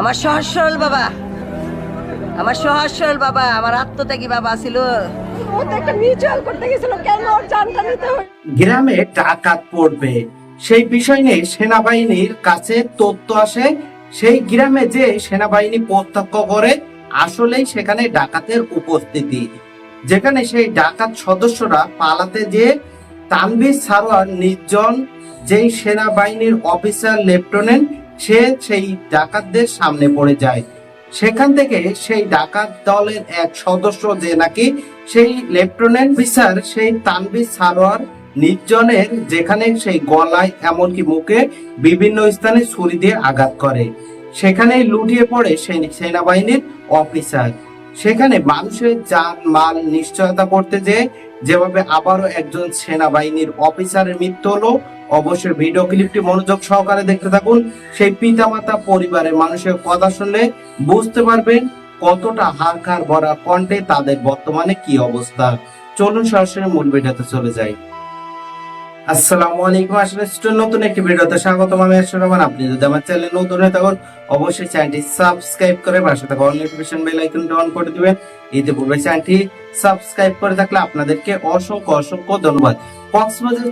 আমার সহজ সরল বাবা। আমার সহজ সরল বাবা আমার আত্মত্যাগী বাবা ছিল। ও তো একটা মিউচুয়াল করতে গেছিল কেন ওর জানটা নিতে হয়? গ্রামে ডাকাত পড়বে। সেই বিষয় নিয়ে সেনাবাহিনীর কাছে তথ্য আসে। সেই গ্রামে যে সেনাবাহিনী প্রত্যক্ষ করে আসলেই সেখানে ডাকাতের উপস্থিতি। যেখানে সেই ডাকাত সদস্যরা পালাতে যে তানভীর সারোয়ার নির্জন যেই সেনাবাহিনীর অফিসার লেফটেন্যান্ট সে সেই ডাকাতদের সামনে পড়ে যায়। সেখান থেকে সেই ডাকাত দলের এক সদস্য যে নাকি সেই লেফটেন্যান্ট অফিসার সেই তানভীর সারোয়ার নির্জনের যেখানে সেই গলায় এমনকি মুখে বিভিন্ন স্থানে ছুরি দিয়ে আঘাত করে। সেখানে লুটিয়ে পড়ে সেই সেনাবাহিনীর অফিসার। সেখানে মানুষের যান মাল নিশ্চয়তা করতে যে যেভাবে আবারও একজন সেনাবাহিনীর অফিসারের মৃত্যু হলো অবশ্যই ভিডিও ক্লিপটি মনোযোগ সহকারে দেখতে থাকুন। সেই পিতামাতা পরিবারের মানুষের কথা শুনলে বুঝতে পারবেন কতটা হারকার ভরা কণ্ঠে তাদের বর্তমানে কি অবস্থা। চলুন সরাসরি মূল ভিডিওতে চলে যাই। আসসালামু আলাইকুম, আসলে নতুন একটি ভিডিওতে আমি আপনি যদি আমার চ্যানেলে নতুন হয়ে থাকুন, অবশ্যই চ্যানেলটি সাবস্ক্রাইব করে পাশে থাকা নোটিফিকেশন বেল আইকনটি অন করে দিবেন। এতে পূর্বে চ্যানেলটি সাবস্ক্রাইব করে থাকলে আপনাদেরকে অসংখ্য অসংখ্য ধন্যবাদ। কক্সবাজার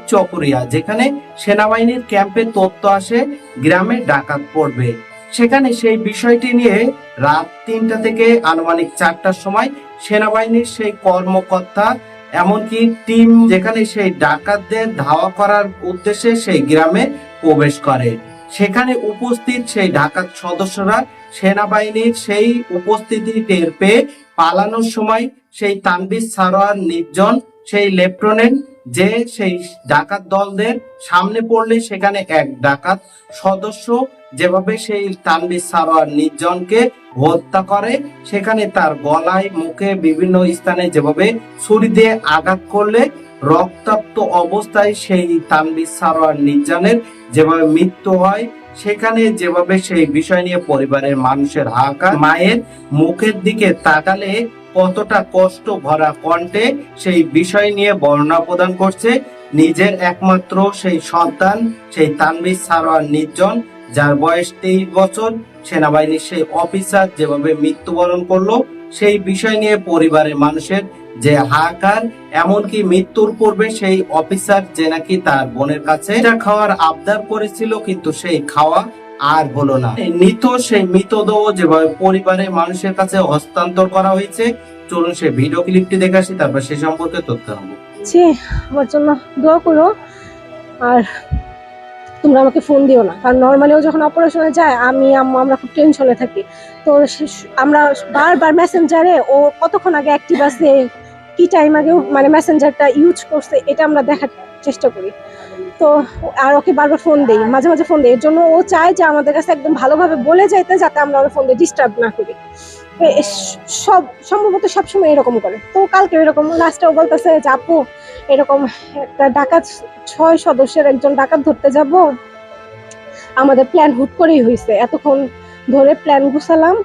যেখানে সেনাবাহিনীর ক্যাম্পে তথ্য আসে, গ্রামে ডাকাত পড়বে। সেখানে সেই বিষয়টি নিয়ে রাত তিনটা থেকে আনুমানিক চারটার সময় সেনাবাহিনীর সেই কর্মকর্তা এমনকি টিম যেখানে সেই ডাকাতদের ধাওয়া করার উদ্দেশ্যে সেই গ্রামে প্রবেশ করে। সেখানে উপস্থিত সেই ডাকাত সদস্যরা সেনাবাহিনীর সেই উপস্থিতি টের পেয়ে পালানোর সময় সেই তানবির সারোয়ার নির্জন, সেই লেফটেন্যান্ট যে সেই ডাকাত দলদের সামনে পড়লে সেখানে এক ডাকাত সদস্য যেভাবে সেই তানবির সারোয়ার নির্জনকে হত্যা করে, সেখানে তার গলায়, মুখে বিভিন্ন স্থানে যেভাবে ছুরি দিয়ে আঘাত করলে রক্তাক্ত অবস্থায় সেই তানবির সারোয়ার নির্জনের যেভাবে মৃত্যু হয়, সেখানে যেভাবে সেই বিষয় নিয়ে পরিবারের মানুষের হাহাকার, মায়ের মুখের দিকে তাকালে কতটা কষ্ট ভরা কণ্ঠে সেই বিষয় নিয়ে বর্ণনা প্রদান করছে নিজের একমাত্র সেই সন্তান, সেই তানবির সারোয়ার নির্জন, যার বয়স তেইশ বছর। সেনাবাহিনীর সেই অফিসার যেভাবে মৃত্যুবরণ করল, সেই বিষয় নিয়ে পরিবারের মানুষের যে হাহাকার, এমনকি মৃত্যুর পূর্বে সেই অফিসার যে নাকি তার বোনের কাছে। খাওয়ার আবদার করেছিল, কিন্তু সেই খাওয়া আর বলো না। মৃত সেই মৃতদেহ যেভাবে পরিবারের মানুষের কাছে হস্তান্তর করা হয়েছে চলুন সেই ভিডিও ক্লিপটি দেখে আসি তারপর সে সম্পর্কে তথ্য নেব ছি আমার জন্য দোয়া করো আর তোমরা আমাকে ফোন দিও না। কারণ নর্মালিও যখন অপারেশনে যায় আমি আম্মু আমরা খুব টেনশনে থাকি। তো সে- আমরা বারবার মেসেঞ্জারে ও কতক্ষণ আগে অ্যাক্টিভ আছে কি টাইম আগে মানে মেসেঞ্জারটা ইউজ করছে এটা আমরা দেখার চেষ্টা করি। তো আর ওকে বারবার ফোন দেই, মাঝে মাঝে ফোন দেই। এর জন্য ও চায় যে আমাদের কাছে একদম ভালোভাবে বলে যাইতে, যাতে আমরা ওর ফোন দিয়ে ডিস্টার্ব না করি। সব, সম্ভবত সবসময় এরকম করে। তো কালকে এরকম লাস্টে ও বলতেছে যে, আপু, এরকম একটা ডাকাত, ছয় সদস্যের একজন ডাকাত ধরতে যাব। আমাদের প্ল্যান হুট করেই হয়েছে এতক্ষণ ধরে প্ল্যান গুছালাম।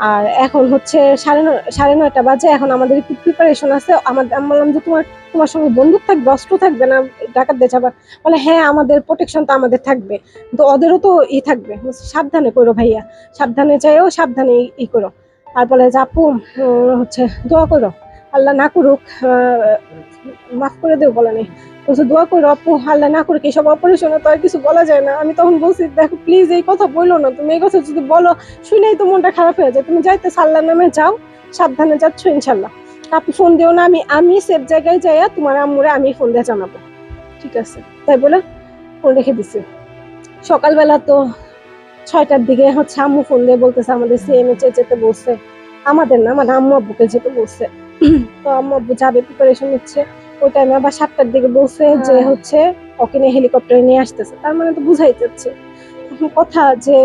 আর এখন হচ্ছে সাড়ে সাড়ে নয়টা বাজে, এখন আমাদের একটু প্রিপারেশন আছে। আমাদের আমি বললাম যে তোমার তোমার সঙ্গে বন্দুক থাকবে, অস্ত্র থাকবে না? ডাকাত দিয়ে যাবার বলে হ্যাঁ আমাদের প্রোটেকশন তো আমাদের থাকবে। তো ওদেরও তো ই থাকবে। সাবধানে করো ভাইয়া। সাবধানে চাইও, সাবধানে ই- ই করো। আর বলে যে আপু হচ্ছে দোয়া করো। আল্লাহ না করুক মাফ করে দেও, বলে নেই। বলছে, দোয়া করো আপু, আল্লাহ না করুক এইসব অপারেশনে তো আর কিছু বলা যায় না। আমি তখন বলছি, দেখো প্লিজ এই কথা বলল না। তুমি এই কথা যদি বলো, শুনেই তো মনটা খারাপ হয়ে যায়। তুমি যাইতে আল্লাহর নামে যাও, সাবধানে যাচ্ছ ইনশাল্লাহ আপনি ফোন দিও না, আমি আমি সেফ জায়গায় যাইয়া তোমার আম্মুরে আমি ফোন দিয়ে জানাব। ঠিক আছে? তাই বলে ফোন রেখে দিছি। সকালবেলা তো ছয়টার দিকে হচ্ছে আম্মু ফোন দিয়ে বলতেছে আমাদের সিএমএচে যেতে বলছে। আমাদের না মানে আম্মু আব্বুকে যেতে বলছে। তো আম্মু আব্বু যাবে প্রিপারেশন নিচ্ছে। ওই টাইমে আবার সাতটার দিকে বলছে যে হ্যাঁ। হচ্ছে ওকে নিয়ে হেলিকপ্টারে নিয়ে আসতেছে। তার মানে তো বুঝাই যাচ্ছে। কথা যে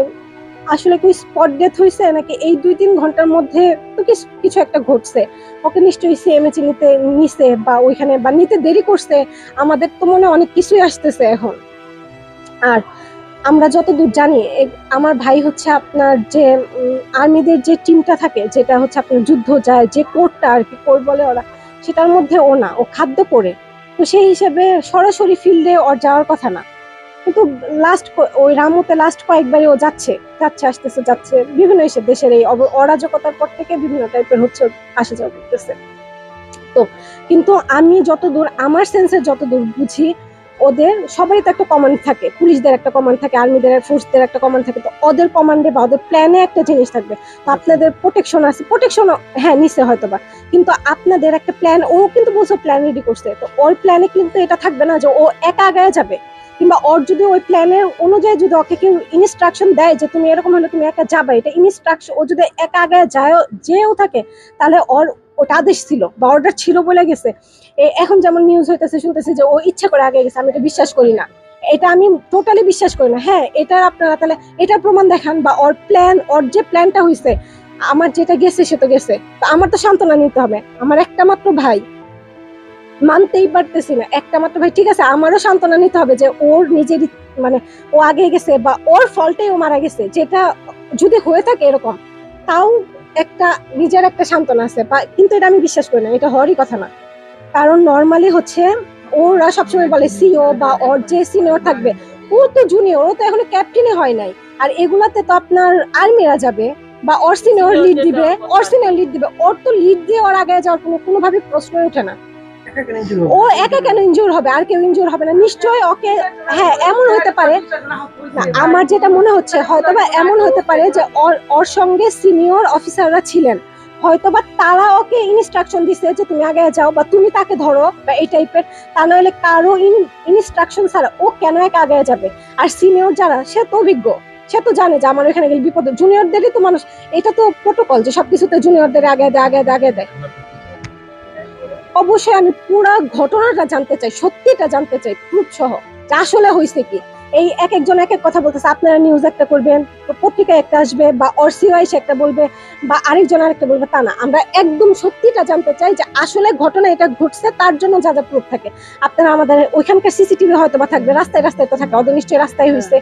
আসলে কি স্পট ডেথ হয়েছে নাকি এই দুই তিন ঘণ্টার মধ্যে তো কিছু একটা ঘটছে। ওকে নিশ্চয়ই সিএমএচে নিতে নিছে বা ওইখানে বা নিতে দেরি করছে। আমাদের তো মনে হয় অনেক কিছুই আসতেছে এখন। আর আমরা যতদূর জানি আমার ভাই হচ্ছে আপনার যে আর্মিদের যে টিমটা থাকে, যেটা হচ্ছে আপনার যুদ্ধ যায়, যে কোর্টটা আর কি কোর্ট বলে ওরা, সেটার মধ্যে ও না, ও খাদ্য করে। তো সেই হিসেবে সরাসরি ফিল্ডে ওর যাওয়ার কথা না। কিন্তু লাস্ট ওই রামুতে লাস্ট কয়েকবারই ও যাচ্ছে যাচ্ছে, আসতেছে, যাচ্ছে, বিভিন্ন এসে দেশের এই অরাজকতার পর থেকে বিভিন্ন টাইপের হচ্ছে আসা যাওয়া করতেছে। তো, কিন্তু আমি যতদূর, আমার সেন্সে যতদূর বুঝি ওদের, সবারই তো একটা কমান্ড থাকে। পুলিশদের একটা কমান্ড থাকে আর্মিদের ফোর্সদের একটা কমান্ড থাকে। তো ওদের কমান্ডে বা ওদের প্ল্যানে একটা জিনিস থাকবে। তো আপনাদের প্রোটেকশন আছে। প্রোটেকশন হ্যাঁ নিচে হয়তো বা। কিন্তু আপনাদের একটা প্ল্যান ও কিন্তু বলছে প্ল্যান রেডি করছে। তো ওর প্ল্যানে কিন্তু এটা থাকবে না যে ও একা আগায় যাবে। কিংবা ওর যদি ওই প্ল্যানের অনুযায়ী যদি ওকে কেউ ইনস্ট্রাকশন দেয় যে তুমি এরকম হলে তুমি একা যাবে, এটা ইনস্ট্রাকশন ও যদি একা আগায় যায় যেও থাকে, তাহলে ওর ওটা আদেশ ছিল বা অর্ডার ছিল বলে গেছে। এখন যেমন নিউজ হইতেছে, শুনতেছে যে ও ইচ্ছা করে আগে গেছে, আমি এটা বিশ্বাস করি না। এটা আমি টোটালি বিশ্বাস করি না। হ্যাঁ এটা আপনারা তাহলে, এটার প্রমাণ দেখান বা ওর প্ল্যান ওর যে প্ল্যানটা হয়েছে আমার যেটা গেছে, সে তো গেছে। তো আমার তো সান্ত্বনা নিতে হবে। আমার একটা মাত্র ভাই। মানতেই পারতেছি না। একটা মাত্র ভাই ঠিক আছে আমারও সান্ত্বনা নিতে হবে যে ওর নিজেরই মানে ও আগে গেছে বা ওর ফলটাই ও মারা গেছে। যেটা যদি হয়ে থাকে এরকম তাও একটা নিজের একটা সান্ত্বনা আছে বা কিন্তু এটা আমি বিশ্বাস করি না এটা হওয়ারই কথা না। কারণ নর্মালি হচ্ছে ওরা সবসময় বলে সিও বা ওর যে সিনিয়র থাকবে ও তো জুনিয়র ও তো এখনও ক্যাপ্টেনই হয় নাই। আর এগুলাতে তো আপনার আর্মিরা যাবে বা ওর সিনিয়র লিড দিবে ওর সিনিয়র লিড দিবে। ওর তো লিড দিয়ে ওর আগে যাওয়ার কোনো কোনোভাবে প্রশ্নই ওঠে না। ও একা কেন ইনজুর হবে? আর কেউ ইনজুর হবে না। নিশ্চয়ই ওকে হ্যাঁ এমন হতে পারে। আমার যেটা মনে হচ্ছে, হয়তোবা এমন হতে পারে যে ওর সঙ্গে সিনিয়র অফিসাররা ছিলেন। হয়তোবা তারা ওকে ইনস্ট্রাকশন দিছে যে তুমি আগে যাও বা তুমি তাকে ধরো বা এই টাইপের তা নইলে কারও ইনস্ট্রাকশন ছাড়া ও কেন একা আগে যাবে? আর সিনিয়র যারা, সে তো অভিজ্ঞ। সে তো জানে যে আমার এখানে গেলে বিপদ। জুনিয়রদেরই তো মানুষ, এটা তো প্রোটোকল যে সবকিছুতে জুনিয়রদের আগে দেয় আগে দেয় আগে দেয়। অবশ্যই আমি পুরো ঘটনাটা জানতে চাই, সত্যিটা জানতে চাই, প্রুফ সহ। আসলে হয়েছে কি? এই এক একজন এক এক কথা বলতেছে, আপনারা নিউজ একটা করবেন পত্রিকায় একটা আসবে, বা অরসিও এসে একটা বলবে, বা আরেকজন আরেকটা বলবে, তা না। আমরা একদম সত্যিটা জানতে চাই যে আসলে ঘটনা এটা ঘটছে, তার জন্য যা যা প্রুফ থাকে। আপনারা আমাদের ওইখানকার সিসিটিভি হয়তো বা থাকবে, রাস্তায় রাস্তায় তো থাকে, ওদের নিশ্চয়ই রাস্তায় হয়েছে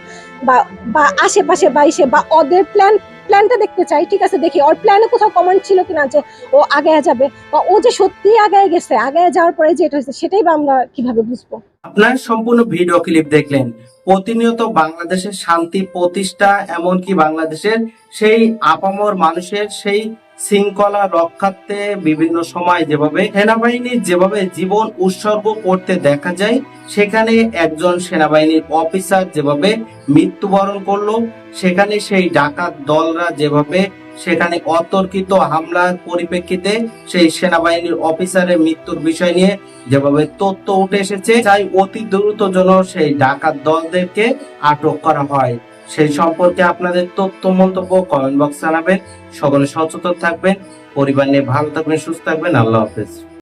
বা বা আশেপাশে বা ইসে বা ওদের প্ল্যান প্ল্যানটা দেখতে চাই, ঠিক আছে, দেখি। ওর প্ল্যানে কোথাও কমেন্ট ছিল কিনা যে ও আগে যাবে বা ও যে সত্যি আগে গেছে আগে যাওয়ার পরে যেটা হয়েছে, সেটাই বা আমরা কীভাবে বুঝব? আপনার সম্পূর্ণ ভিডিও ক্লিপ দেখলেন। প্রতিনিয়ত বাংলাদেশের শান্তি প্রতিষ্ঠা, এমনকি বাংলাদেশের সেই আপামর মানুষের সেই শৃঙ্খলা রক্ষার্থে বিভিন্ন সময় যেভাবে সেনাবাহিনীর যেভাবে জীবন উৎসর্গ করতে দেখা যায় সেখানে একজন সেনাবাহিনীর অফিসার যেভাবে মৃত্যুবরণ করল, সেখানে সেই ডাকাত দলরা যেভাবে সেখানে অতর্কিত হামলার পরিপ্রেক্ষিতে সেই সেনাবাহিনীর অফিসারের মৃত্যুর বিষয় নিয়ে যেভাবে তথ্য উঠে এসেছে চাই অতি দ্রুত যেন সেই ডাকাত দলদেরকে আটক করা হয়। সেই সম্পর্কে আপনাদের তথ্য মন্তব্য কমেন্ট বক্স জানাবেন। সকলে সচেতন থাকবেন। পরিবার নিয়ে ভালো থাকবেন, সুস্থ থাকবেন। আল্লাহ হাফেজ।